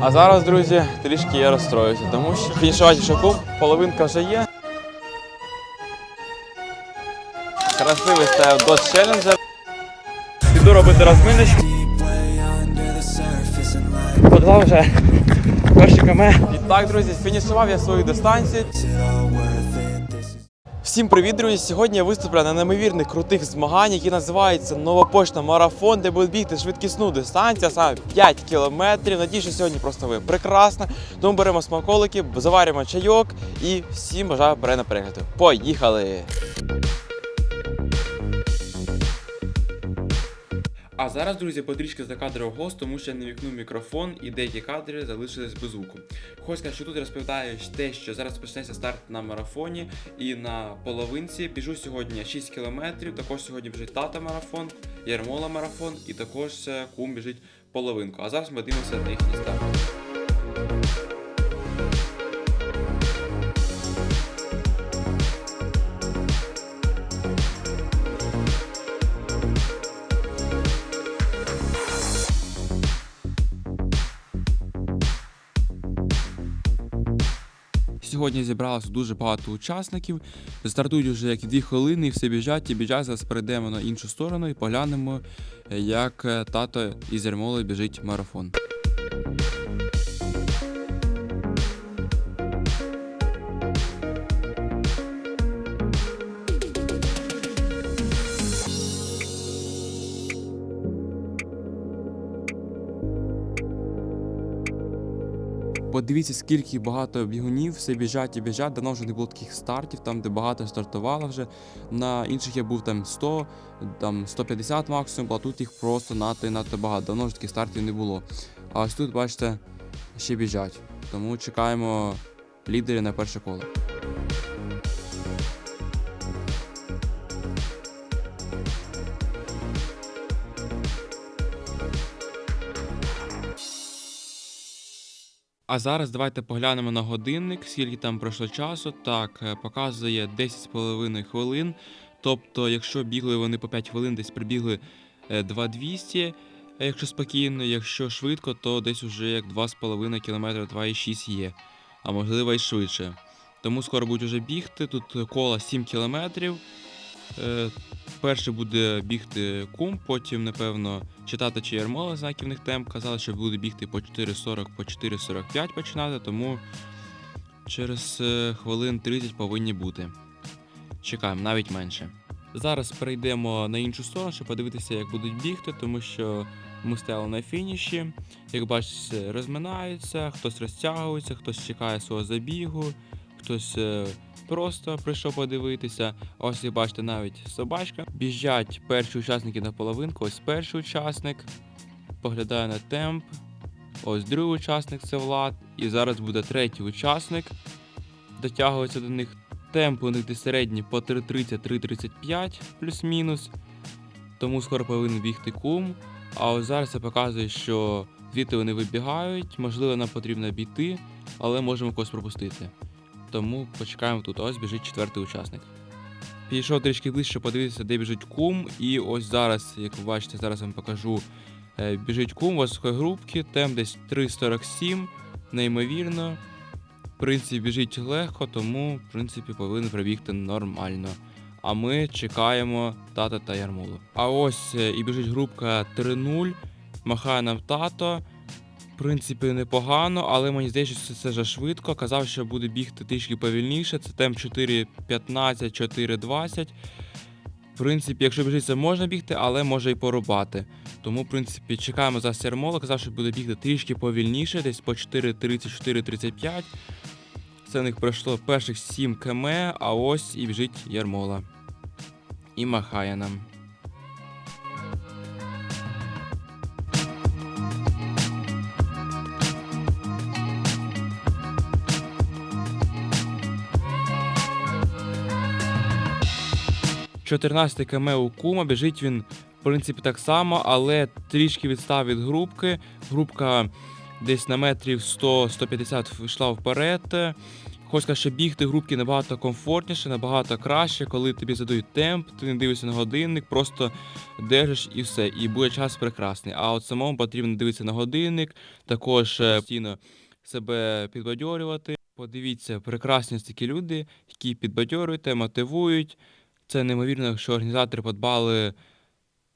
А зараз, друзі, трішки я розстроюся, тому що фінішувати шоку, половинка вже є. Красивий став Dodge Challenger. Піду робити розминочку. Подав вже перші каме. І так, друзі, фінішував я свою дистанцію. Всім привіт, друзі! Сьогодні я виступлю на неймовірних крутих змаганнях, які називаються Нова пошта марафон, де буде бігти швидкісну дистанцію, саме 5 кілометрів. Надію, що сьогодні просто ви прекрасно. Тому беремо смаколики, заварюємо чайок і всім бажаю перегляду. Поїхали! А зараз, друзі, потрішки за кадровий голос, тому що я не вікну мікрофон і деякі кадри залишились без звуку. Хоч сказати, що тут розповідаю те, що зараз почнеться старт на марафоні і на половинці. Біжу сьогодні 6 кілометрів. Також сьогодні біжить тата марафон, Ярмола марафон і також е, кум біжить половинку. А зараз ми дивимося на їхній старт. Сьогодні зібралося дуже багато учасників. Стартують вже як дві хвилини, і все біжать і біжать. Зараз перейдемо на іншу сторону і поглянемо, як тато із Ярмоли біжить марафон. Подивіться, скільки багато бігунів, все біжать і біжать. Давно вже не було таких стартів, там де багато стартувало вже. На інших я був там 100, там 150 максимум, а тут їх просто надто і надто багато. Давно вже таких стартів не було. А ось тут, бачите, ще біжать. Тому чекаємо лідерів на перше коло. А зараз давайте поглянемо на годинник, скільки там пройшло часу. Так, е, показує 10,5 хвилин. Тобто, якщо бігли вони по 5 хвилин, десь прибігли е, 2200, е, якщо спокійно, якщо швидко, то десь уже як 2,5 км, 2,6 є, а можливо і швидше. Тому скоро будуть вже бігти. Тут коло 7 кілометрів. Е, Перший буде бігти кум, потім, напевно, читати чи Ярмола знаків них темп. Казали, що буде бігти по 4.40, по 4.45 починати, тому через е, хвилин 30 повинні бути. Чекаємо, навіть менше. Зараз перейдемо на іншу сторону, щоб подивитися, як будуть бігти, тому що ми стояли на фініші. Як бачите, розминаються, хтось розтягується, хтось чекає свого забігу, хтось е, просто прийшов подивитися. Ось як бачите, навіть собачка. Біжать перші учасники на половинку. Ось перший учасник. Поглядає на темп. Ось другий учасник це Влад. І зараз буде третій учасник. Дотягується до них. Темп у них десь середній по 3.30-3.35 плюс-мінус. Тому скоро повинен бігти кум. А ось зараз це показує, що звідти вони вибігають. Можливо, нам потрібно обійти, але можемо когось пропустити. Тому почекаємо тут. Ось біжить четвертий учасник. Підійшов трішки ближче, подивитися, де біжить кум. І ось зараз, як ви бачите, зараз я вам покажу. е, Біжить кум, ось групки, темп десь 3.47, неймовірно. В принципі, біжить легко, тому в принципі повинен пробігти нормально. А ми чекаємо тата та ярмолу. А ось е, і біжить групка 3.0. Махає нам тато. В принципі, непогано, але мені здається, що це вже швидко. Казав, що буде бігти трішки повільніше. Це темп 4.15, 4.20. В принципі, якщо біжить, це можна бігти, але може і порубати. Тому, в принципі, чекаємо за Сермола. Казав, що буде бігти трішки повільніше, десь по 4.30, 4.35. Це в них пройшло перших 7 км, а ось і біжить Ярмола. І махає нам. – 14 км у кума, біжить він, в принципі, так само, але трішки відстав від групки. Групка десь на метрів 100-150 йшла вперед. Сказати, що бігти групки набагато комфортніше, набагато краще, коли тобі задають темп, ти не дивишся на годинник, просто держиш і все, і буде час прекрасний. А от самому потрібно дивитися на годинник, також е, постійно себе підбадьорювати. Подивіться, прекрасні такі люди, які підбадьорюють, мотивують. Це неймовірно, що організатори подбали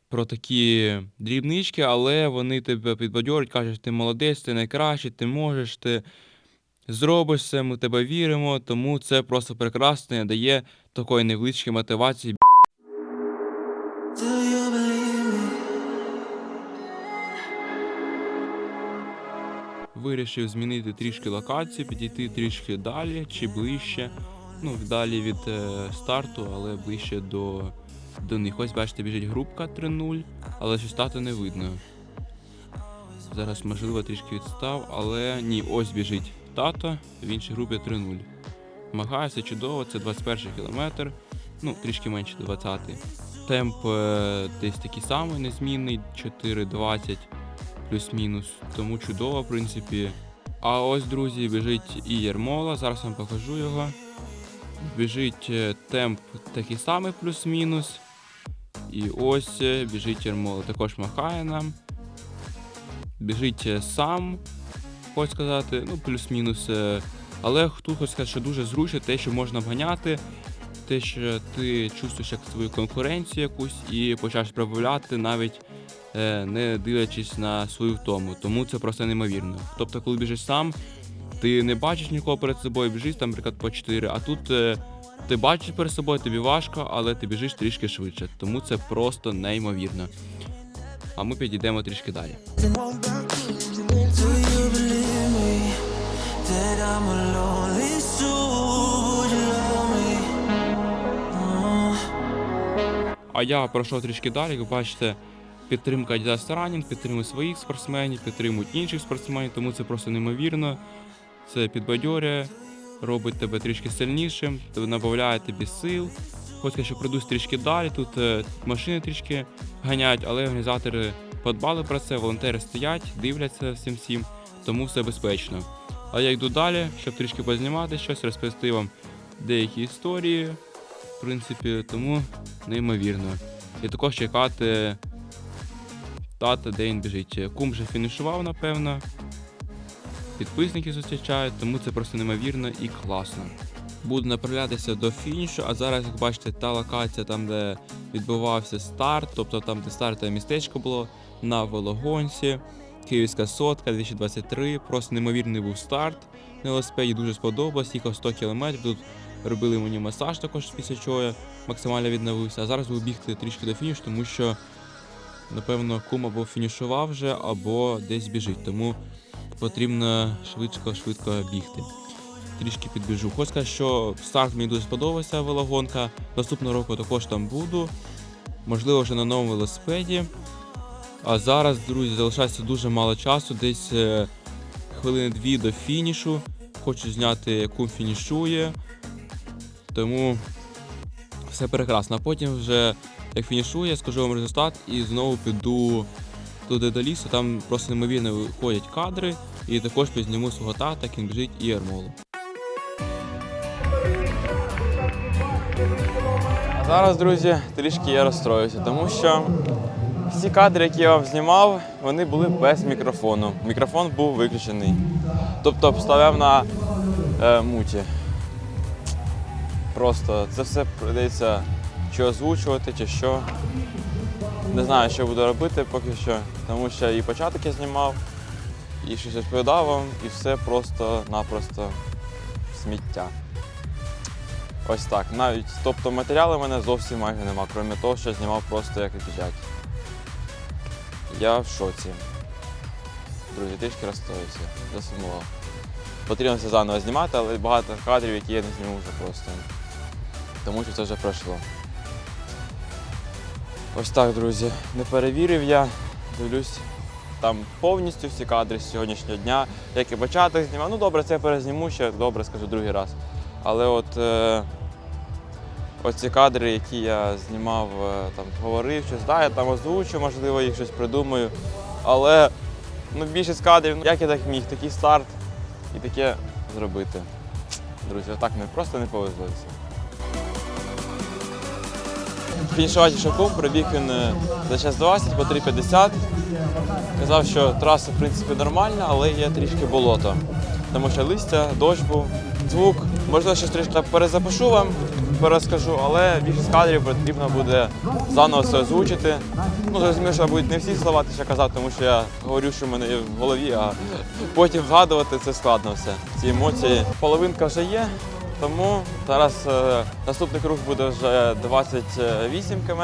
про такі дрібнички, але вони тебе підбадьорюють, кажуть, ти молодець, ти найкращий, ти можеш, ти зробиш це, ми в тебе віримо. Тому це просто прекрасно дає такої невеличкої мотивації. Вирішив змінити трішки локацію, підійти трішки далі чи ближче. Ну, далі від е, старту, але ближче до, до них. Ось бачите, біжить групка 3-0, але що старту не видно. Зараз, можливо, трішки відстав, але ні, ось біжить тато, в іншій групі 3-0. Змагається чудово, це 21 кілометр, ну, трішки менше 20. Темп е, десь такий самий незмінний, 4.20 плюс-мінус. Тому чудово, в принципі. А ось, друзі, біжить і Єрмола, зараз вам покажу його. Біжить е, темп такий самий плюс-мінус. І ось е, біжить Єрмола. Також махає нам. Біжить е, сам, хочу сказати, ну, плюс-мінус. Але тут хочу сказати, що дуже зручно те, що можна обганяти, те, що ти чувствуєш як свою конкуренцію якусь і почаєш пробавляти навіть не дивлячись на свою втому. Тому це просто неймовірно. Тобто, коли біжиш сам, ти не бачиш нікого перед собою, біжиш там, наприклад, по 4, а тут е, ти бачиш перед собою, тобі важко, але ти біжиш трішки швидше. Тому це просто неймовірно. А ми підійдемо трішки далі. А я пройшов трішки далі, як бачите, підтримка Adidas Running, підтримує своїх спортсменів, підтримують інших спортсменів, тому це просто неймовірно. Це підбадьорює, робить тебе трішки сильнішим, набавляє тобі сил. Хочу, що пройдусь трішки далі. Тут е, машини трішки ганяють, але організатори подбали про це, волонтери стоять, дивляться всім всім, тому все безпечно. А я йду далі, щоб трішки познімати щось, розповісти вам деякі історії, в принципі, тому неймовірно. І також чекати тата, де він біжить. Кум вже фінішував, напевно. Підписники зустрічають, тому це просто неймовірно і класно. Буду направлятися до фінішу, а зараз, як бачите, та локація там, де відбувався старт, тобто там, де стартове містечко було на Вологонці, Київська сотка 2023. Просто неймовірний був старт на велосипеді, дуже сподобалось, їхав 100 км. Тут робили мені масаж також після чого я максимально відновився. А зараз буду бігти трішки до фінішу, тому що, напевно, кум або фінішував вже, або десь біжить. Тому потрібно швидко-швидко бігти. Трішки підбіжу. Хочу сказати, що старт мені дуже сподобався велогонка. Наступного року також там буду. Можливо, вже на новому велосипеді. А зараз, друзі, залишається дуже мало часу, десь е, хвилини дві до фінішу. Хочу зняти, як кум фінішує. Тому все прекрасно. А потім вже як фінішує, скажу вам результат і знову піду туди до лісу. Там просто неймовірно виходять кадри. І також підзніму свого тата, як і Ермолу. А зараз, друзі, трішки я розстроюся, тому що всі кадри, які я вам знімав, вони були без мікрофону. Мікрофон був виключений. Тобто вставляв на е, муті. Просто це все прийдеться чи озвучувати, чи що. Не знаю, що буду робити поки що, тому що і початок я знімав, і щось розповідав вам, і все просто-напросто сміття. Ось так. Навіть, тобто матеріалу в мене зовсім майже нема, крім того, що знімав просто як біжать. Я в шоці. Друзі, трішки розстроївся, засумував. Потрібно все заново знімати, але багато кадрів, які я не зніму вже просто. Тому що це вже пройшло. Ось так, друзі. Не перевірив я. Дивлюсь там повністю всі кадри з сьогоднішнього дня. Як і початок знімав. Ну добре, це я перезніму ще, добре, скажу другий раз. Але от е, оці кадри, які я знімав, е, там говорив щось, да, я там озвучу, можливо, їх щось придумаю. Але ну, більшість кадрів, ну, як я так міг, такий старт і таке зробити. Друзі, отак ми просто не повезло. Фінішувати Шаков пробіг він е, за час 20 по 3.50. Казав, що траса в принципі нормальна, але є трішки болото. Тому що листя, дощ був, звук. Можливо, щось трішки перезапишу вам, перескажу, але більшість кадрів потрібно буде заново все озвучити. Ну, зрозуміло, що будуть не всі слова, що казав, тому що я говорю, що в мене в голові, а потім згадувати це складно все. Ці емоції. Половинка вже є, тому зараз е, наступний круг буде вже 28 км.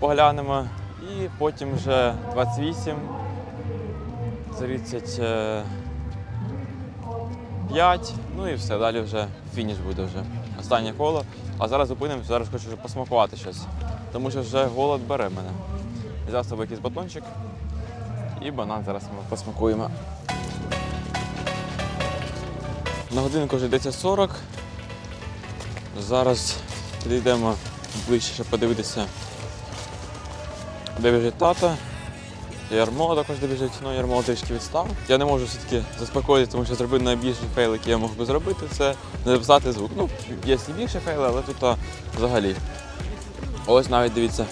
Поглянемо. І потім вже 28, 35, ну і все, далі вже фініш буде вже. Останнє коло. А зараз зупинимося, зараз хочу вже посмакувати щось. Тому що вже голод бере мене. Взяв з собою якийсь батончик і банан зараз ми посмакуємо. На годинку вже 10.40. Зараз підійдемо ближче, щоб подивитися, де біжить тата. Ярмо також де біжить, ну Ярмо трішки відстав. Я не можу все-таки заспокоїтися, тому що зробив найбільший фейл, який я мог би зробити, це не записати звук. Ну, є і більше фейли, але тут а, взагалі. Ось навіть дивіться,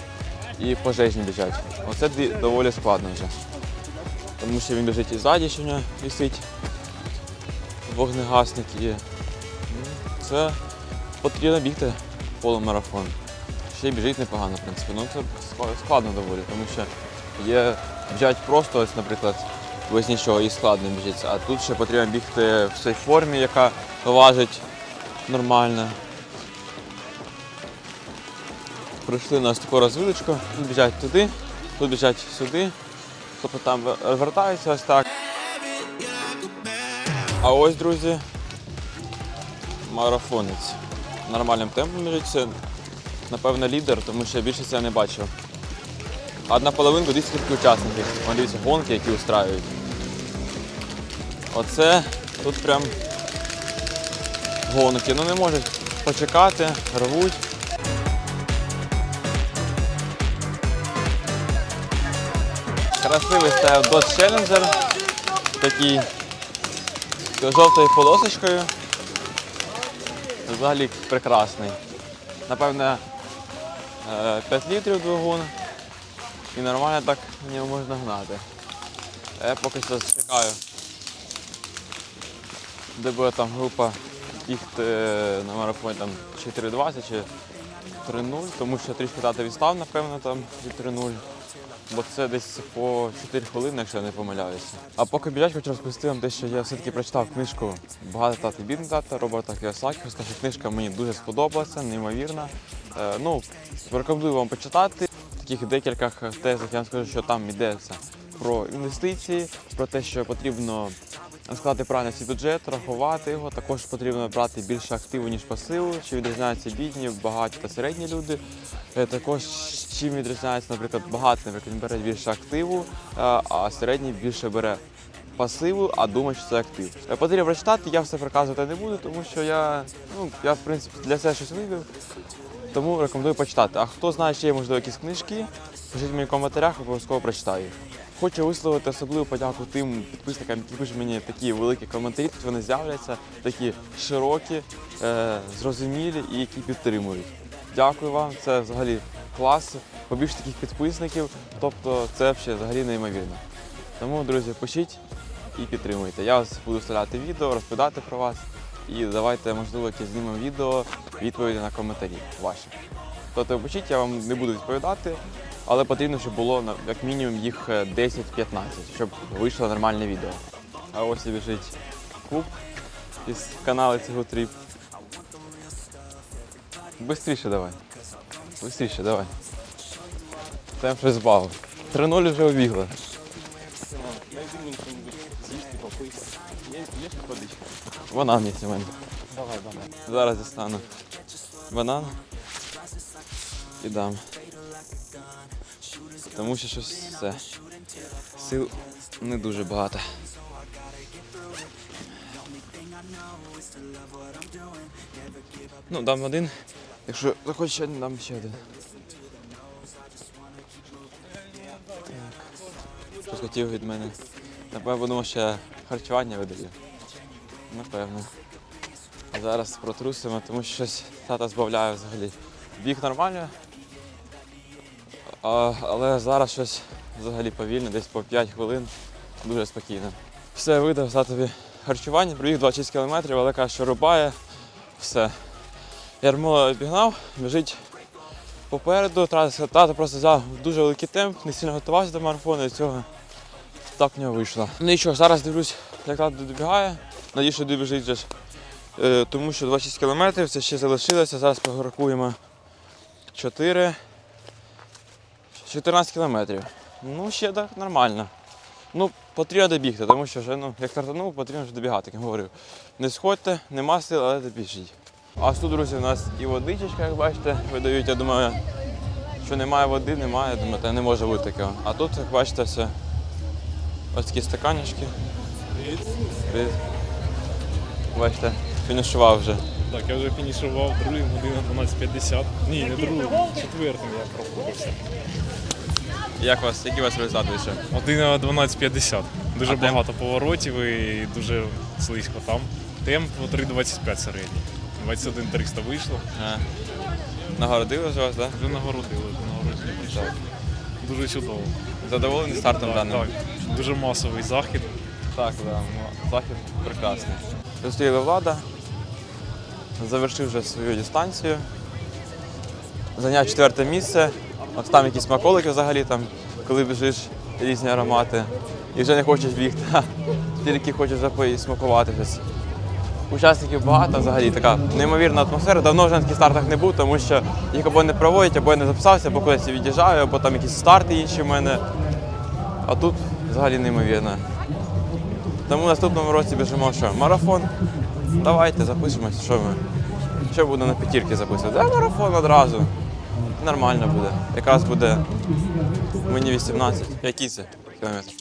і пожежні біжать. Оце доволі складно вже. Тому що він біжить і ззаді, що в нього висить вогнегасник і ну, це потрібно бігти полумарафон. Ще й біжить непогано, в принципі. Ну це складно доволі, тому що є біжать просто, ось, наприклад, без нічого і складно біжить. А тут ще потрібно бігти в цій формі, яка важить нормально. Прийшли на ось таку розвилочку, тут біжать туди, тут біжать сюди. Тобто там розвертаються ось так. А ось, друзі, марафонець. Нормальним темпом біжить. Напевно, лідер, тому що я більше це не бачив. А на половинку десь тільки учасники. Вон дивіться, гонки, які устраюють. Оце тут прям гонки. Ну не можуть почекати, рвуть. Красивий став Dodge Challenger. Такий жовтою полосочкою. Взагалі прекрасний. Напевне, е, 5 літрів двигун. І нормально так в можна гнати. Я поки що чекаю. Де буде там група бігти на марафоні там чи 3.20 чи 3.0, тому що трішки тата відстав, напевно, там від 3.0. Бо це десь по 4 хвилини, якщо я не помиляюся. А поки біля хочу розповісти вам те, що я все-таки прочитав книжку Багато тата бідний тата Роберта Кіосакі. Скажу, книжка мені дуже сподобалася, неймовірна. Е, ну, рекомендую вам почитати. В таких декілька тезах я вам скажу, що там йдеться про інвестиції, про те, що потрібно складати правильно свій бюджет, рахувати його. Також потрібно брати більше активу, ніж пасиву, що відрізняються бідні, багаті та середні люди. Е, Також чим відрізняється, наприклад, багатий, наприклад, він бере більше активу, е, а середній більше бере пасиву, а думає, що це актив. Е, Потрібно прочитати, я все проказувати не буду, тому що я, ну, я в принципі для себе щось вивів. Тому рекомендую почитати. А хто знає, ще є можливо якісь книжки, пишіть мені в коментарях, обов'язково прочитаю їх. Хочу висловити особливу подяку тим підписникам, які пишуть мені такі великі коментарі. Тут вони з'являться, такі широкі, е, зрозумілі і які підтримують. Дякую вам, це взагалі клас. Побільше таких підписників, тобто це взагалі, неймовірно. Тому, друзі, пишіть і підтримуйте. Я вас буду вставляти відео, розповідати про вас. І давайте, можливо, якісь знімемо відео, відповіді на коментарі ваші. Тобто пишіть, я вам не буду відповідати, але потрібно, щоб було на- як мінімум їх е, 10-15, щоб вийшло нормальне відео. А ось і біжить куб із каналу цього тріп. Бистріше давай. Бистріше давай. Темп щось збавив. 3-0 вже обігли. Банан є у мене. Давай, банан. Зараз дістану. Банан. І дам. Тому що щось все. Сил не дуже багато. Ну, дам один. Якщо захочеш один, дам ще один. Так. Щось хотів від мене. Напевно, думав, ще харчування видаю. Напевно. Зараз протрусимо, тому що щось тата збавляє взагалі. Біг нормально, а, але зараз щось взагалі повільно, десь по 5 хвилин, дуже спокійно. Все, видав татові харчування, пробіг 26 кілометрів, але каже, що рубає, все. Ярмола обігнав, біжить попереду. Тато просто взяв дуже великий темп, не сильно готувався до марафону, і цього так в нього вийшло. Ну і що, зараз дивлюсь, як тато добігає. Надію, що добіжить. Е, тому що 26 кілометрів, це ще залишилося. Зараз порахуємо 4. 14 кілометрів. Ну, ще так нормально. Ну, потрібно добігти, тому що вже, ну, як стартанув, потрібно вже добігати, як я говорив. Не сходьте, нема сил, але добіжіть. А тут, друзі, у нас і водичечка, як бачите, видають. Я думаю, що немає води, немає, думаю, та не може бути такого. А тут, як бачите, все. Ось такі стаканчики. Бачите, фінішував вже. Так, я вже фінішував другим година 12.50. Ні, не другим, четвертим я проходився. Як у вас, які у вас результати вийшли? Година 12.50. Дуже А темп? багато поворотів і дуже слизько там. Темп 3.25 середній. 21.300 вийшло. Е, Нагородили ж вас, так? Вже нагородили, нагородження прийшло. Дуже чудово. Задоволений стартом Так, даним? так. Дуже масовий захід. Так, да, ну, захід прекрасний. Зустріли влада, завершив вже свою дистанцію. Зайняв четверте місце. Ось там якісь смаколики взагалі, там, коли біжиш різні аромати. І вже не хочеш бігти, тільки хочеш запої смакувати щось. Учасників багато взагалі така неймовірна атмосфера. Давно вже на таких стартах не був, тому що їх або не проводять, або я не записався, або кудись від'їжджаю, або там якісь старти інші в мене. А тут взагалі неймовірно. Тому в наступному році біжимо що? Марафон. Давайте запишемось, що ми. Що буду на п'ятірки записувати? А марафон одразу. Нормально буде. Якраз буде мені 18. Які це кілометр?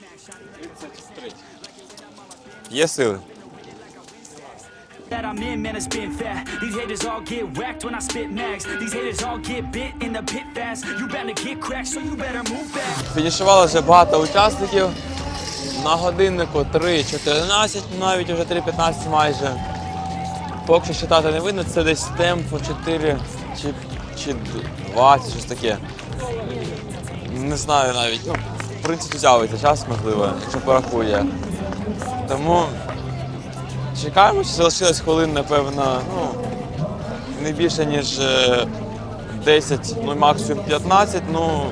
Є сили? that I'm in, man, it's been fat. These haters all get whacked when I spit max. These haters all get bit in the pit fast. You to get cracked, so you better move back. Фінішувало вже багато учасників. На годиннику 3.14, навіть вже 3.15 майже. Поки що читати не видно, це десь темпо 4 чи, чи 20, щось таке. Не знаю навіть. Ну, в принципі, з'явиться час, можливо, якщо порахує. Тому чекаємо, що залишилось хвилин, напевно, ну, не більше, ніж е, 10, ну максимум 15, ну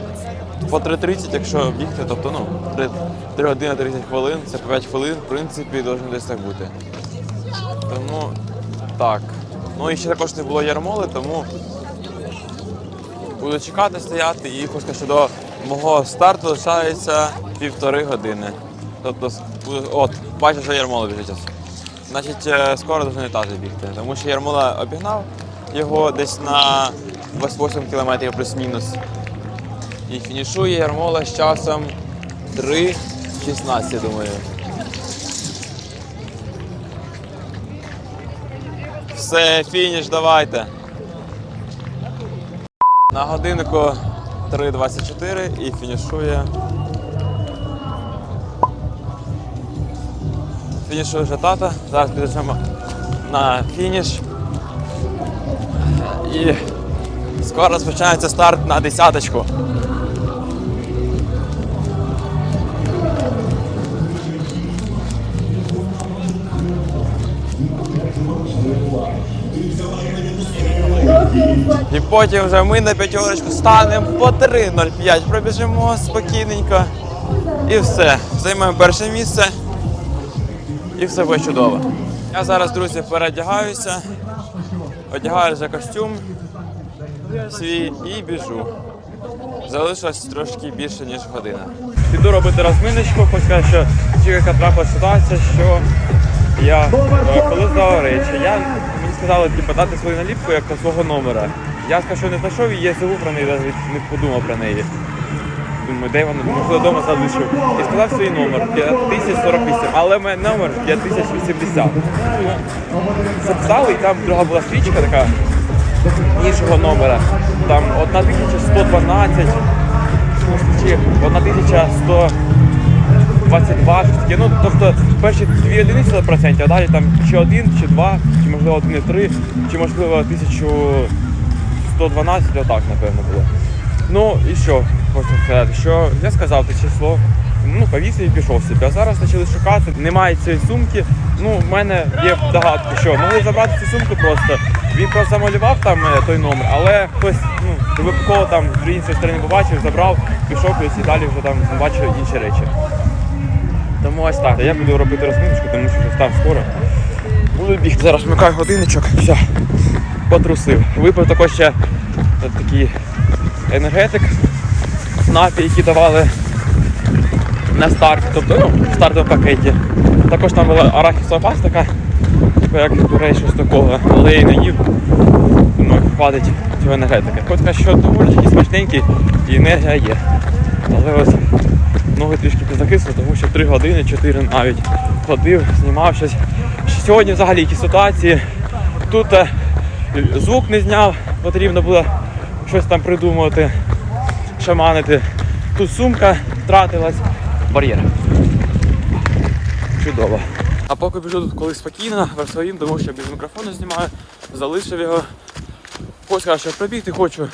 по 3.30, якщо бігти, тобто ну, 3, 3 години 30 хвилин, це по 5 хвилин, в принципі, должен десь так бути. Тому так. Ну і ще також не було ярмоли, тому буду чекати, стояти і хочу сказати, до мого старту лишається півтори години. Тобто, от, бачу, що ярмола біжить. Значить, е, скоро должен етажі бігти. Тому що ярмола обігнав його десь на 8 кілометрів плюс-мінус. І фінішує Ярмола з часом 3.16, думаю. Все, фініш, давайте. На годиннику 3.24 і фінішує. Фінішує вже тата. Зараз підемо на фініш. І скоро розпочинається старт на десяточку. Потім вже ми на п'ятерочку станемо по 3.05, пробіжимо спокійненько. І все. Займемо перше місце. І все буде чудово. Я зараз, друзі, переодягаюся, одягаю вже костюм свій і біжу. Залишилось трошки більше, ніж година. Піду робити розминочку, хоч сказати, що тільки трапила ситуація, що я коли здавав речі, я, мені сказали типу, дати свою наліпку як свого номера. Я що не знайшов її, я забув про неї, навіть не подумав про неї. Думаю, де вона? Можливо, вдома залишив. І сказав свій номер 5048, але в мене номер 5080. Записали, і там друга була стрічка така іншого номера. Там 1112 чи 1112 22, щось таке. Ну, тобто перші дві одиниці процентів, а далі там чи один, чи два, чи можливо один і три, чи можливо 1112, отак, напевно, було. Ну і що хочу сказати, що я сказав те число, ну повісив і пішов собі. А зараз почали шукати, немає цієї сумки. Ну, в мене є догадки, що могли забрати цю сумку просто. Він просто замалював там е, той номер, але хтось ну, випадково там з іншої сторони побачив, забрав, пішов кудись і далі вже там бачив інші речі. Тому ось так. Я буду робити розминочку, тому що став скоро. Буду бігти. Зараз вмикаю годинничок. Все. Потрусив. Випив також ще такий енергетик, напій, які давали на старт, тобто ну, в стартовому пакеті. Також там була арахісова паста така, типу як пюре, щось такого, але я не їв. Думаю, хватить цього енергетики. Хоч сказати, що доволі такий смачненький і енергія є. Але ось ноги трішки підзакисли, тому що 3 години, 4 навіть ходив, знімав щось. Сьогодні взагалі які ситуації. Тут е, звук не зняв, потрібно було щось там придумувати, шаманити. Тут сумка втратилась, бар'єр. Чудово. А поки біжу тут коли спокійно, в своїм, тому що без мікрофону знімаю, залишив його. Ось сказав, що пробігти хочу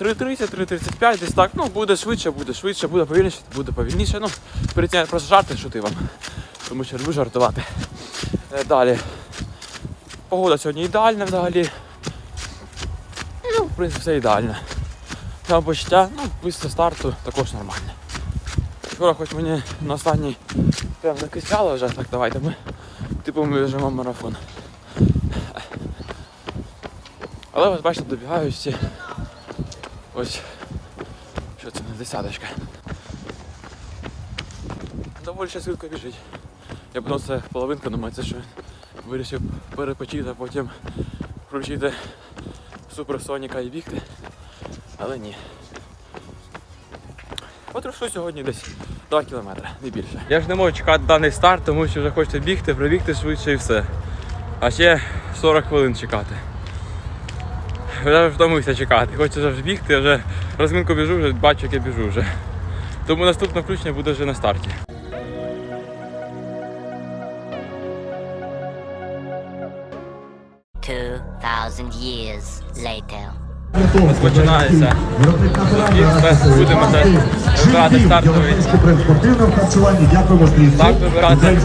3.30, 3.35, десь так. Ну, буде швидше, буде швидше, буде повільніше, буде повільніше. Ну, перед цим я просто жарти шути вам. Тому що люблю жартувати. Е, Далі. Погода сьогодні ідеальна взагалі. Ну, в принципі, все ідеально. Там почуття, ну, після старту також нормально. Вчора хоч мені на останній прям накисяло вже, так давайте ми. Типу ми біжимо марафон. Але ось бачите, добігаю всі. Ось. Що це не десяточка. Доволі ще швидко біжить. Я б це половинка, думаю, це що вирішив перепочити, а потім включити суперсоніка і бігти. Але ні. Потрушу сьогодні десь 2 кілометри, не більше. Я ж не можу чекати даний старт, тому що вже хочеться бігти, пробігти швидше і все. А ще 40 хвилин чекати. Вже втомився чекати. Хочеться вже бігти, я вже розминку біжу, вже бачу, як я біжу вже. Тому наступне включення буде вже на старті. Починається. Будемо це вибирати стартовий. Так, вибирати.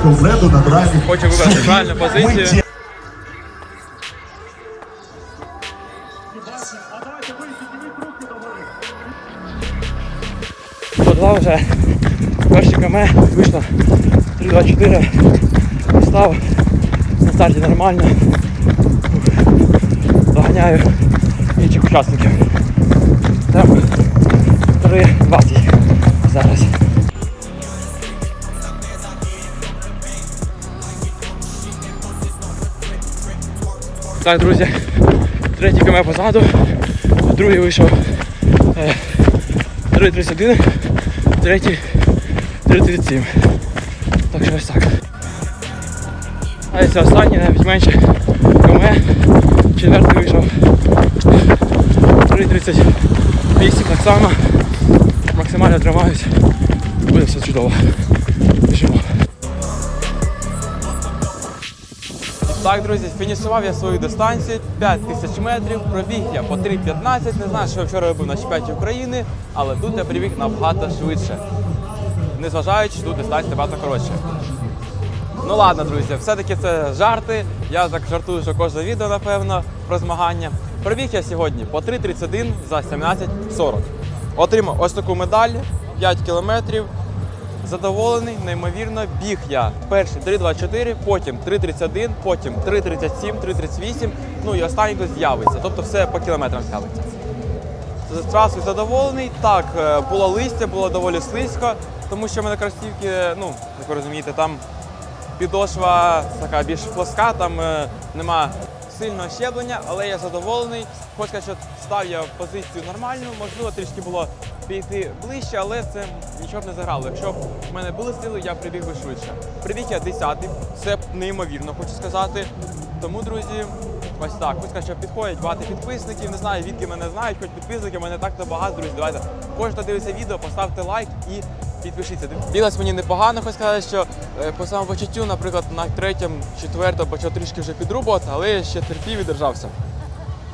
Хочу вибрати правильну позицію. По два вже перші км вийшло 3-2-4. Став на старті нормально. Доганяю учасників. Там 3-20 зараз. Так, друзі, третій км позаду, другий вийшов е, 3.31, третій 3.37. Так що ось так. А це останній, навіть менше км. Четвертий вийшов 3.38 так само. Максимально тримаюсь. Буде все чудово. Біжимо. Так, друзі, фінішував я свою дистанцію 5 тисяч метрів, пробіг я по 3.15. Не знаю, що я вчора робив на чемпіонаті України, але тут я прибіг набагато швидше. Незважаючи, тут дистанція набагато коротше. Ну ладно, друзі, все-таки це жарти. Я так жартую, що кожне відео, напевно, про змагання. Пробіг я сьогодні по 3.31 за 17.40. Отримав ось таку медаль 5 кілометрів. Задоволений, неймовірно, біг я перший 3.24, потім 3.31, потім 3.37, 3.38, ну і останній хтось з'явиться. Тобто все по кілометрам з'явиться. З трасою задоволений. Так, е, було листя, було доволі слизько, тому що в мене кросівки, ну, як ви розумієте, там підошва така більш плоска, там е, нема сильного щеплення, але я задоволений. Сказати, що став я в позицію нормальну, можливо, трішки було піти ближче, але це нічого б не заграло. Якщо б в мене були сили, я прибіг би швидше. Прибіг я 10-й, це неймовірно, хочу сказати. Тому, друзі, ось так. Сказати, що підходять багато підписників. Не знаю, відки мене знають, хоч підписники, мене так то багато, друзі. Давайте кожен, хто дивиться відео, поставте лайк і Підпишіться. Білось мені непогано, хоч сказати, що е, по самопочуттю, наприклад, на третьому, четвертому почав трішки вже підрубувати, але я ще терпів і держався.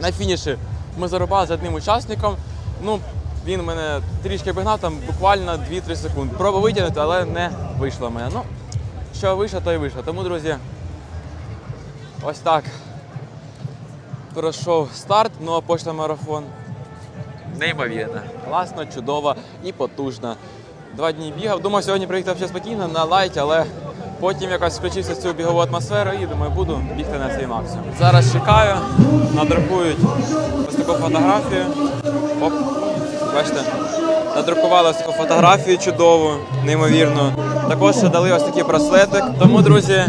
На фініші ми зарубали з одним учасником. Ну, він мене трішки обігнав, там буквально 2-3 секунди. Пробував витягнути, але не вийшло в мене. Ну, що вийшло, то й вийшло. Тому, друзі, ось так. Пройшов старт, нова почта марафон. Неймовірно. Класно, чудово і потужно. Два дні бігав. Думав, сьогодні приїхав ще спокійно на лайті, але потім якось включився в цю бігову атмосферу і думаю, буду бігти на свій максимум. Зараз чекаю, надрукують ось таку фотографію. Оп, бачите, надрукували ось таку фотографію чудову, неймовірну. Також ще дали ось такий браслетик. Тому, друзі,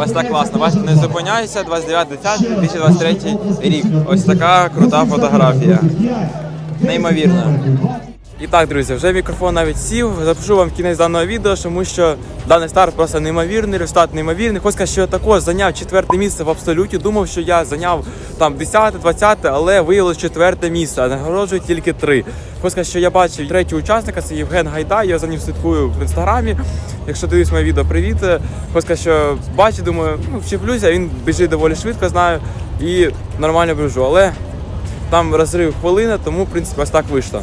ось так класно. Бачите, не зупиняйся, 29.10.2023 рік. Ось така крута фотографія. Неймовірно. І так, друзі, вже мікрофон навіть сів. Запишу вам кінець даного відео, тому що даний старт просто неймовірний, результат неймовірний. Хочу що я також зайняв четверте місце в абсолюті. Думав, що я зайняв там 10, 20, але виявилось четверте місце, а нагороджують тільки три. Хочу що я бачив третього учасника, це Євген Гайдай, я за ним слідкую в інстаграмі. Якщо дивись моє відео, привіт. Хочу що бачу, думаю, ну вчеплюся, він біжить доволі швидко, знаю, і нормально біжу. Але там розрив хвилина, тому в принципі ось так вийшло.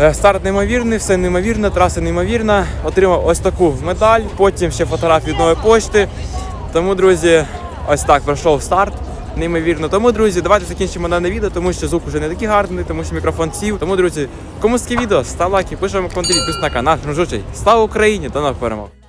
Е, Старт неймовірний, все неймовірно, траса неймовірна. Отримав ось таку медаль, потім ще фотографію від нової почти. Тому, друзі, ось так пройшов старт. Неймовірно. Тому, друзі, давайте закінчимо дане відео, тому що звук вже не такий гарний, тому що мікрофон сів. Тому, друзі, кому таке відео, став лайки, пишемо коментарі, підписуйтесь на канал. Слава Україні! До нових перемог!